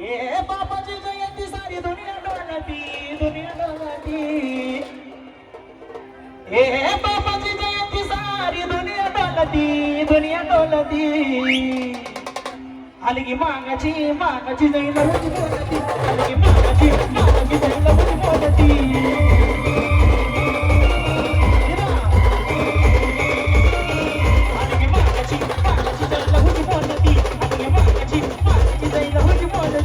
ए बाबाची जयंती सारी दुनिया डोलती दुनिया डोलती ए बाबाची जयंती सारी दुनिया डोलती दुनिया डोलती आली की मागाची मागाची जयंती बोलती आली की मागाची.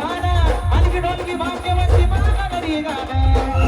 गाना अलग डोल की बातें बच्ची बना करिए गाना